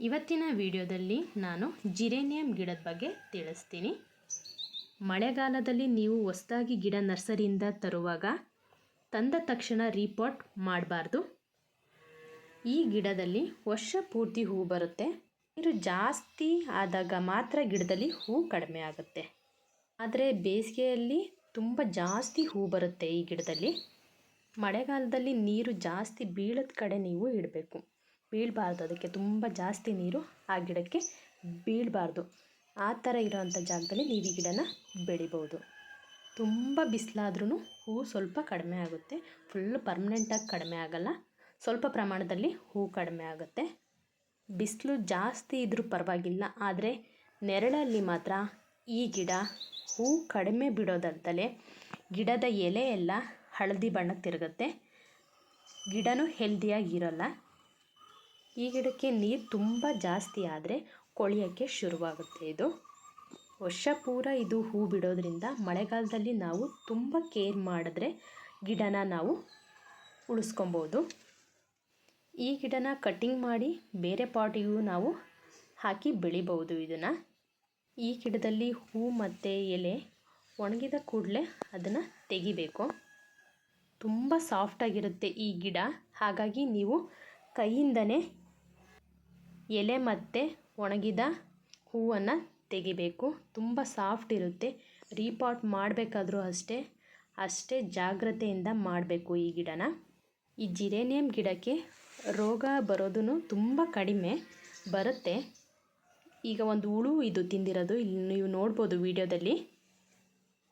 ಇವತ್ತಿನ ವಿಡಿಯೋದಲ್ಲಿ ನಾನು ಜಿರೇನಿಯಂ ಗಿಡದ ಬಗ್ಗೆ ತಿಳಿಸ್ತೀನಿ. ಮಳೆಗಾಲದಲ್ಲಿ ನೀವು ಹೊಸದಾಗಿ ಗಿಡ ನರ್ಸರಿಯಿಂದ ತರುವಾಗ ತಂದ ತಕ್ಷಣ ರೀಪಾಟ್ ಮಾಡಬಾರ್ದು. ಈ ಗಿಡದಲ್ಲಿ ವರ್ಷ ಪೂರ್ತಿ ಹೂ ಬರುತ್ತೆ. ನೀರು ಜಾಸ್ತಿ ಆದಾಗ ಮಾತ್ರ ಗಿಡದಲ್ಲಿ ಹೂ ಕಡಿಮೆ ಆಗುತ್ತೆ. ಆದರೆ ಬೇಸಿಗೆಯಲ್ಲಿ ತುಂಬ ಜಾಸ್ತಿ ಹೂ ಬರುತ್ತೆ ಈ ಗಿಡದಲ್ಲಿ. ಮಳೆಗಾಲದಲ್ಲಿ ನೀರು ಜಾಸ್ತಿ ಬೀಳದ ಕಡೆ ನೀವು ಇಡಬೇಕು. ಬೀಳಬಾರ್ದು. ಅದಕ್ಕೆ ತುಂಬ ಜಾಸ್ತಿ ನೀರು ಆ ಗಿಡಕ್ಕೆ ಬೀಳಬಾರ್ದು. ಆ ಥರ ಇರೋವಂಥ ಜಾಗದಲ್ಲಿ ನೀವು ಈ ಗಿಡನ ಬೆಳಿಬೋದು. ತುಂಬ ಬಿಸಿಲಾದ್ರೂ ಹೂ ಸ್ವಲ್ಪ ಕಡಿಮೆ ಆಗುತ್ತೆ. ಫುಲ್ ಪರ್ಮನೆಂಟಾಗಿ ಕಡಿಮೆ ಆಗಲ್ಲ. ಸ್ವಲ್ಪ ಪ್ರಮಾಣದಲ್ಲಿ ಹೂ ಕಡಿಮೆ ಆಗುತ್ತೆ. ಬಿಸಿಲು ಜಾಸ್ತಿ ಇದ್ದರೂ ಪರವಾಗಿಲ್ಲ. ಆದರೆ ನೆರಳಲ್ಲಿ ಮಾತ್ರ ಈ ಗಿಡ ಹೂ ಕಡಿಮೆ ಬಿಡೋದಂತಲೇ ಗಿಡದ ಎಲೆ ಎಲ್ಲ ಹಳದಿ ಬಣ್ಣ ತಿರುಗುತ್ತೆ. ಗಿಡನೂ ಹೆಲ್ದಿಯಾಗಿರಲ್ಲ ಈ ಗಿಡಕ್ಕೆ ನೀರು ತುಂಬ ಜಾಸ್ತಿ ಆದರೆ ಕೊಳೆಯೋಕ್ಕೆ ಶುರುವಾಗುತ್ತೆ ಇದು. ವರ್ಷ ಪೂರ ಇದು ಹೂ ಬಿಡೋದ್ರಿಂದ ಮಳೆಗಾಲದಲ್ಲಿ ನಾವು ತುಂಬ ಕೇರ್ ಮಾಡಿದ್ರೆ ಗಿಡನ ನಾವು ಉಳಿಸ್ಕೊಬೋದು. ಈ ಗಿಡನ ಕಟ್ಟಿಂಗ್ ಮಾಡಿ ಬೇರೆ ಪಾಟಿಗೂ ನಾವು ಹಾಕಿ ಬೆಳಿಬೋದು ಇದನ್ನು. ಈ ಗಿಡದಲ್ಲಿ ಹೂ ಮತ್ತು ಎಲೆ ಒಣಗಿದ ಕೂಡಲೇ ಅದನ್ನು ತೆಗಿಬೇಕು. ತುಂಬ ಸಾಫ್ಟಾಗಿರುತ್ತೆ ಈ ಗಿಡ. ಹಾಗಾಗಿ ನೀವು ಕೈಯಿಂದನೇ ಎಲೆ ಮತ್ತು ಒಣಗಿದ ಹೂವನ್ನು ತೆಗಿಬೇಕು. ತುಂಬ ಸಾಫ್ಟ್ ಇರುತ್ತೆ. ರೀಪಾಟ್ ಮಾಡಬೇಕಾದ್ರೂ ಅಷ್ಟೇ ಅಷ್ಟೇ ಜಾಗ್ರತೆಯಿಂದ ಮಾಡಬೇಕು ಈ ಗಿಡನ. ಈ ಜಿರೇನಿಯಂ ಗಿಡಕ್ಕೆ ರೋಗ ಬರೋದೂ ತುಂಬ ಕಡಿಮೆ ಬರುತ್ತೆ. ಈಗ ಒಂದು ಹುಳು ಇದು ತಿಂದಿರೋದು, ಇಲ್ಲಿ ನೀವು ನೋಡ್ಬೋದು ವಿಡಿಯೋದಲ್ಲಿ.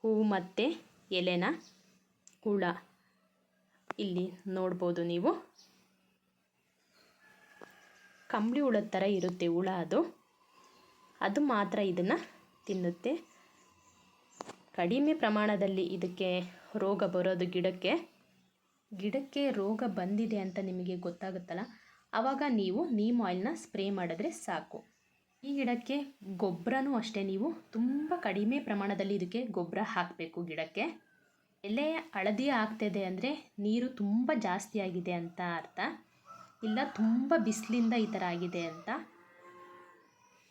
ಹೂವು ಮತ್ತು ಎಲೆನ ಹುಳ. ಇಲ್ಲಿ ನೋಡ್ಬೋದು ನೀವು. ಕಂಬಳಿ ಹುಳದ ಥರ ಇರುತ್ತೆ ಹುಳ ಅದು. ಅದು ಮಾತ್ರ ಇದನ್ನು ತಿನ್ನುತ್ತೆ. ಕಡಿಮೆ ಪ್ರಮಾಣದಲ್ಲಿ ಇದಕ್ಕೆ ರೋಗ ಬರೋದು ಗಿಡಕ್ಕೆ. ಗಿಡಕ್ಕೆ ರೋಗ ಬಂದಿದೆ ಅಂತ ನಿಮಗೆ ಗೊತ್ತಾಗುತ್ತಲ್ಲ? ಆವಾಗ ನೀವು ನೀಮ್ ಆಯಿಲ್ನ ಸ್ಪ್ರೇ ಮಾಡಿದ್ರೆ ಸಾಕು. ಈ ಗಿಡಕ್ಕೆ ಗೊಬ್ಬರನೂ ಅಷ್ಟೇ, ನೀವು ತುಂಬ ಕಡಿಮೆ ಪ್ರಮಾಣದಲ್ಲಿ ಇದಕ್ಕೆ ಗೊಬ್ಬರ ಹಾಕಬೇಕು ಗಿಡಕ್ಕೆ. ಎಲೆ ಹಳದಿ ಆಗ್ತಿದೆ ಅಂದರೆ ನೀರು ತುಂಬ ಜಾಸ್ತಿ ಆಗಿದೆ ಅಂತ ಅರ್ಥ. ಇಲ್ಲ ತುಂಬ ಬಿಸಿಲಿಂದ ಈ ಥರ ಆಗಿದೆ ಅಂತ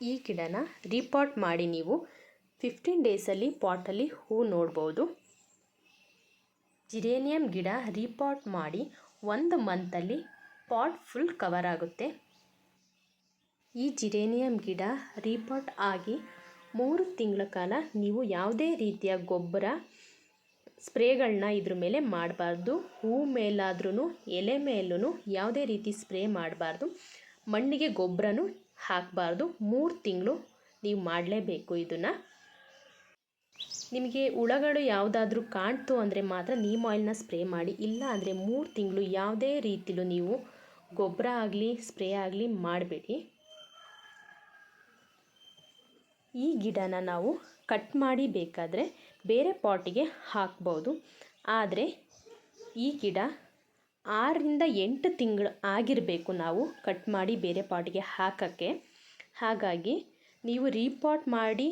ಈ ಗಿಡನ ರೀಪಾಟ್ ಮಾಡಿ ನೀವು ಫಿಫ್ಟೀನ್ ಡೇಸಲ್ಲಿ ಪಾಟಲ್ಲಿ ಹೂ ನೋಡ್ಬೋದು. ಜಿರೇನಿಯಂ ಗಿಡ ರೀಪಾಟ್ ಮಾಡಿ ಒಂದು ಮಂತಲ್ಲಿ ಪಾಟ್ ಫುಲ್ ಕವರ್ ಆಗುತ್ತೆ. ಈ ಜಿರೇನಿಯಂ ಗಿಡ ರೀಪಾಟ್ ಆಗಿ ಮೂರು ತಿಂಗಳ ಕಾಲ ನೀವು ಯಾವುದೇ ರೀತಿಯ ಗೊಬ್ಬರ ಸ್ಪ್ರೇಗಳನ್ನ ಇದ್ರ ಮೇಲೆ ಮಾಡಬಾರ್ದು. ಹೂ ಮೇಲಾದ್ರೂ ಎಲೆ ಮೇಲೂ ಯಾವುದೇ ರೀತಿ ಸ್ಪ್ರೇ ಮಾಡಬಾರ್ದು. ಮಣ್ಣಿಗೆ ಗೊಬ್ಬರನೂ ಹಾಕಬಾರ್ದು. ಮೂರು ತಿಂಗಳು ನೀವು ಮಾಡಲೇಬೇಕು ಇದನ್ನು. ನಿಮಗೆ ಹುಳಗಳು ಯಾವುದಾದ್ರೂ ಕಾಣ್ತು ಅಂದರೆ ಮಾತ್ರ ನೀಮ್ ಆಯಿಲ್ನ ಸ್ಪ್ರೇ ಮಾಡಿ. ಇಲ್ಲ ಅಂದರೆ ಮೂರು ತಿಂಗಳು ಯಾವುದೇ ರೀತಿಲೂ ನೀವು ಗೊಬ್ಬರ ಆಗಲಿ, ಸ್ಪ್ರೇ ಆಗಲಿ ಮಾಡಬೇಡಿ. ಈ ಗಿಡನ ನಾವು ಕಟ್ ಮಾಡಿ ಬೇಕಾದರೆ ಬೇರೆ ಪಾಟಿಗೆ ಹಾಕ್ಬೋದು. ಆದರೆ ಈ ಗಿಡ ಆರರಿಂದ ಎಂಟು ತಿಂಗಳು ಆಗಿರಬೇಕು ನಾವು ಕಟ್ ಮಾಡಿ ಬೇರೆ ಪಾಟಿಗೆ ಹಾಕೋಕ್ಕೆ. ಹಾಗಾಗಿ ನೀವು ರೀಪಾಟ್ ಮಾಡಿ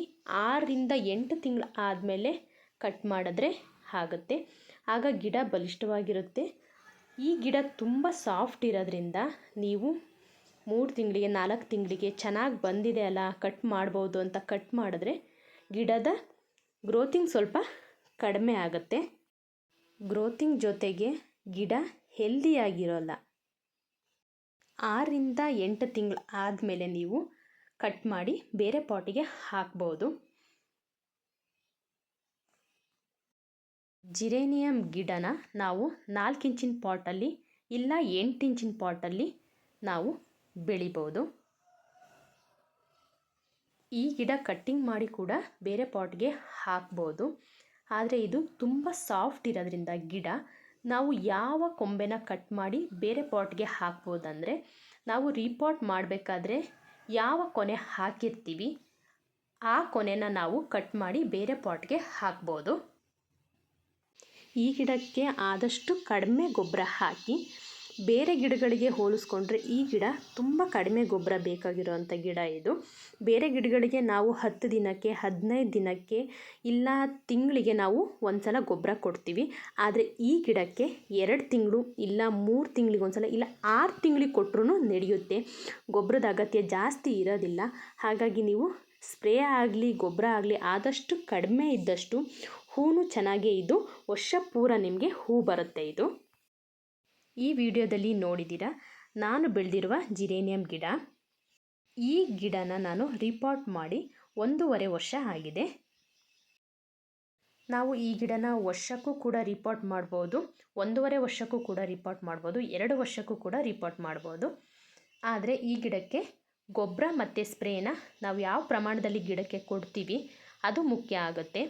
ಆರರಿಂದ ಎಂಟು ತಿಂಗಳು ಆದಮೇಲೆ ಕಟ್ ಮಾಡಿದ್ರೆ ಆಗುತ್ತೆ. ಆಗ ಗಿಡ ಬಲಿಷ್ಠವಾಗಿರುತ್ತೆ. ಈ ಗಿಡ ತುಂಬ ಸಾಫ್ಟ್ ಇರೋದ್ರಿಂದ ನೀವು ಮೂರು ತಿಂಗಳಿಗೆ ನಾಲ್ಕು ತಿಂಗಳಿಗೆ ಚೆನ್ನಾಗಿ ಬಂದಿದೆ ಅಲ್ಲ, ಕಟ್ ಮಾಡ್ಬೋದು ಅಂತ ಕಟ್ ಮಾಡಿದ್ರೆ ಗಿಡದ ಗ್ರೋತಿಂಗ್ ಸ್ವಲ್ಪ ಕಡಿಮೆ ಆಗುತ್ತೆ. ಗ್ರೋತಿಂಗ್ ಜೊತೆಗೆ ಗಿಡ ಹೆಲ್ದಿಯಾಗಿರೋಲ್ಲ ಆರಿಂದ ಎಂಟು ತಿಂಗಳು ಆದಮೇಲೆ ನೀವು ಕಟ್ ಮಾಡಿ ಬೇರೆ ಪಾಟಿಗೆ ಹಾಕ್ಬೋದು. ಜಿರೇನಿಯಂ ಗಿಡನ ನಾವು ನಾಲ್ಕು ಇಂಚಿನ ಪಾಟಲ್ಲಿ ಇಲ್ಲ ಎಂಟು ಇಂಚಿನ ಪಾಟಲ್ಲಿ ನಾವು ಬೆಳಿಬೋದು. ಈ ಗಿಡ ಕಟ್ಟಿಂಗ್ ಮಾಡಿ ಕೂಡ ಬೇರೆ ಪಾಟ್ಗೆ ಹಾಕ್ಬೋದು. ಆದರೆ ಇದು ತುಂಬ ಸಾಫ್ಟ್ ಇರೋದ್ರಿಂದ ಗಿಡ ನಾವು ಯಾವ ಕೊಂಬೆನ ಕಟ್ ಮಾಡಿ ಬೇರೆ ಪಾಟ್ಗೆ ಹಾಕ್ಬೋದಂದರೆ ನಾವು ರೀಪಾಟ್ ಮಾಡಬೇಕಾದ್ರೆ ಯಾವ ಕೊನೆ ಹಾಕಿರ್ತೀವಿ ಆ ಕೊನೆನ ನಾವು ಕಟ್ ಮಾಡಿ ಬೇರೆ ಪಾಟ್ಗೆ ಹಾಕ್ಬೋದು. ಈ ಗಿಡಕ್ಕೆ ಆದಷ್ಟು ಕಡಿಮೆ ಗೊಬ್ಬರ ಹಾಕಿ ಬೇರೆ ಗಿಡಗಳಿಗೆ ಹೋಲಿಸ್ಕೊಂಡ್ರೆ ಈ ಗಿಡ ತುಂಬ ಕಡಿಮೆ ಗೊಬ್ಬರ ಬೇಕಾಗಿರೋವಂಥ ಗಿಡ ಇದು. ಬೇರೆ ಗಿಡಗಳಿಗೆ ನಾವು ಹತ್ತು ದಿನಕ್ಕೆ, ಹದಿನೈದು ದಿನಕ್ಕೆ ಇಲ್ಲ ತಿಂಗಳಿಗೆ ನಾವು ಒಂದ್ಸಲ ಗೊಬ್ಬರ ಕೊಡ್ತೀವಿ. ಆದರೆ ಈ ಗಿಡಕ್ಕೆ ಎರಡು ತಿಂಗಳು ಇಲ್ಲ ಮೂರು ತಿಂಗಳಿಗೆ ಒಂದ್ಸಲ ಇಲ್ಲ ಆರು ತಿಂಗಳಿಗೆ ಕೊಟ್ಟರು ನಡೆಯುತ್ತೆ. ಗೊಬ್ಬರದ ಅಗತ್ಯ ಜಾಸ್ತಿ ಇರೋದಿಲ್ಲ. ಹಾಗಾಗಿ ನೀವು ಸ್ಪ್ರೇ ಆಗಲಿ, ಗೊಬ್ಬರ ಆಗಲಿ ಆದಷ್ಟು ಕಡಿಮೆ ಇದ್ದಷ್ಟು ಹೂವು ಚೆನ್ನಾಗೇ ಇದು ವರ್ಷ ಪೂರ ನಿಮಗೆ ಹೂ ಬರುತ್ತೆ ಇದು. ಈ ವಿಡಿಯೋದಲ್ಲಿ ನೋಡಿದ್ದೀರಾ? ನಾನು ಬೆಳೆದಿರುವ ಜಿರೇನಿಯಂ ಗಿಡ. ಈ ಗಿಡನ ನಾನು ರಿಪಾಟ್ ಮಾಡಿ ಒಂದೂವರೆ ವರ್ಷ ಆಗಿದೆ. ನಾವು ಈ ಗಿಡನ ವರ್ಷಕ್ಕೂ ಕೂಡ ರಿಪೋರ್ಟ್ ಮಾಡ್ಬೋದು, ಒಂದೂವರೆ ವರ್ಷಕ್ಕೂ ಕೂಡ ರಿಪೋರ್ಟ್ ಮಾಡ್ಬೋದು, ಎರಡು ವರ್ಷಕ್ಕೂ ಕೂಡ ರಿಪೋರ್ಟ್ ಮಾಡ್ಬೋದು. ಆದರೆ ಈ ಗಿಡಕ್ಕೆ ಗೊಬ್ಬರ ಮತ್ತು ಸ್ಪ್ರೇನ ನಾವು ಯಾವ ಪ್ರಮಾಣದಲ್ಲಿ ಗಿಡಕ್ಕೆ ಕೊಡ್ತೀವಿ, ಅದು ಮುಖ್ಯ ಆಗುತ್ತೆ.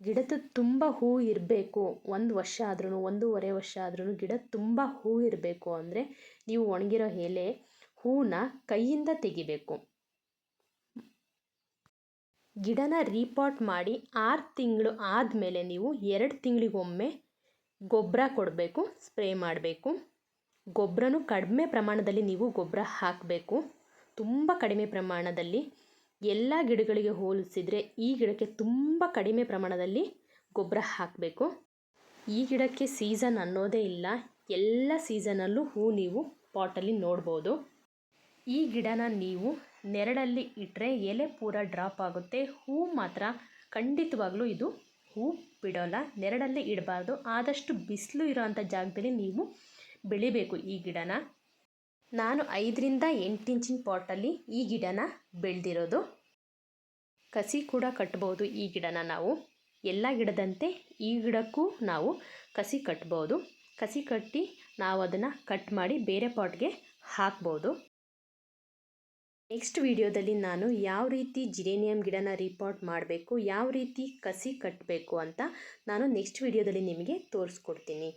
ಗಿಡದ ತುಂಬ ಹೂ ಇರಬೇಕು. ಒಂದು ವರ್ಷ ಆದ್ರೂ ಒಂದೂವರೆ ವರ್ಷ ಆದ್ರೂ ಗಿಡ ತುಂಬ ಹೂ ಇರಬೇಕು ಅಂದರೆ ನೀವು ಒಣಗಿರೋ ಎಲೆ ಹೂನ ಕೈಯಿಂದ ತೆಗಿಬೇಕು. ಗಿಡನ ರೀಪಾಟ್ ಮಾಡಿ ಆರು ತಿಂಗಳು ಆದಮೇಲೆ ನೀವು ಎರಡು ತಿಂಗಳಿಗೊಮ್ಮೆ ಗೊಬ್ಬರ ಕೊಡಬೇಕು, ಸ್ಪ್ರೇ ಮಾಡಬೇಕು. ಗೊಬ್ಬರನೂ ಕಡಿಮೆ ಪ್ರಮಾಣದಲ್ಲಿ ನೀವು ಗೊಬ್ಬರ ಹಾಕಬೇಕು. ತುಂಬ ಕಡಿಮೆ ಪ್ರಮಾಣದಲ್ಲಿ ಎಲ್ಲ ಗಿಡಗಳಿಗೆ ಹೋಲಿಸಿದರೆ ಈ ಗಿಡಕ್ಕೆ ತುಂಬ ಕಡಿಮೆ ಪ್ರಮಾಣದಲ್ಲಿ ಗೊಬ್ಬರ ಹಾಕಬೇಕು. ಈ ಗಿಡಕ್ಕೆ ಸೀಸನ್ ಅನ್ನೋದೇ ಇಲ್ಲ, ಎಲ್ಲ ಸೀಸನಲ್ಲೂ ಹೂ ನೀವು ಪಾಟಲ್ಲಿ ನೋಡ್ಬೋದು. ಈ ಗಿಡನ ನೀವು ನೆರಳಲ್ಲಿ ಇಟ್ಟರೆ ಎಲೆ ಪೂರ ಡ್ರಾಪ್ ಆಗುತ್ತೆ. ಹೂ ಮಾತ್ರ ಖಂಡಿತವಾಗ್ಲೂ ಇದು ಹೂ ಬಿಡೋಲ್ಲ, ನೆರಳಲ್ಲಿ ಇಡಬಾರ್ದು. ಆದಷ್ಟು ಬಿಸಿಲು ಇರೋವಂಥ ಜಾಗದಲ್ಲಿ ನೀವು ಬೆಳಿಬೇಕು ಈ ಗಿಡನ. ನಾನು ಐದರಿಂದ ಎಂಟು ಇಂಚಿನ ಪಾಟಲ್ಲಿ ಈ ಗಿಡನ ಬೆಳೆದಿರೋದು. ಕಸಿ ಕೂಡ ಕಟ್ಬೋದು ಈ ಗಿಡನ ನಾವು. ಎಲ್ಲ ಗಿಡದಂತೆ ಈ ಗಿಡಕ್ಕೂ ನಾವು ಕಸಿ ಕಟ್ಬೋದು. ಕಸಿ ಕಟ್ಟಿ ನಾವು ಅದನ್ನು ಕಟ್ ಮಾಡಿ ಬೇರೆ ಪಾಟ್ಗೆ ಹಾಕ್ಬೋದು. ನೆಕ್ಸ್ಟ್ ವಿಡಿಯೋದಲ್ಲಿ ನಾನು ಯಾವ ರೀತಿ ಜಿರೇನಿಯಂ ಗಿಡನ ರಿಪೋರ್ಟ್ ಮಾಡಬೇಕು, ಯಾವ ರೀತಿ ಕಸಿ ಕಟ್ಟಬೇಕು ಅಂತ ನಾನು ನೆಕ್ಸ್ಟ್ ವಿಡಿಯೋದಲ್ಲಿ ನಿಮಗೆ ತೋರಿಸ್ಕೊಡ್ತೀನಿ.